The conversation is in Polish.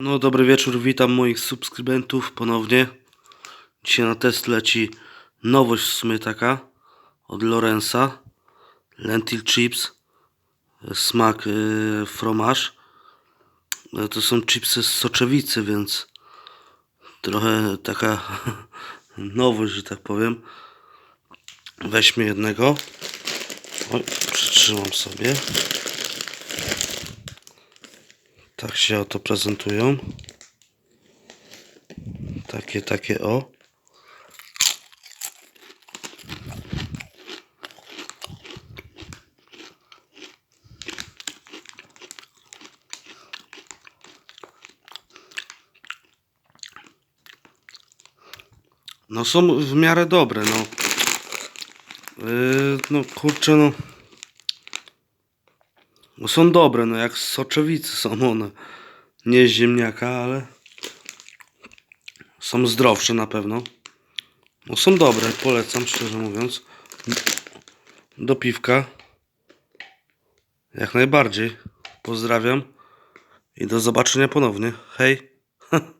No dobry wieczór, witam moich subskrybentów ponownie. Dzisiaj na test leci nowość w sumie taka od Lorenza. Lentil chips, smak yy, fromage. No, to są chipsy z soczewicy, więc trochę taka nowość, że tak powiem. Weźmy jednego. Oj, przytrzymam sobie. Tak się oto prezentują. Takie, takie o. No są w miarę dobre, no. Yy, no kurczę, no. No są dobre, no jak z soczewicy są one. Nie z ziemniaka, ale są zdrowsze na pewno. No są dobre, polecam szczerze mówiąc. Do piwka. Jak najbardziej. Pozdrawiam i do zobaczenia ponownie. Hej.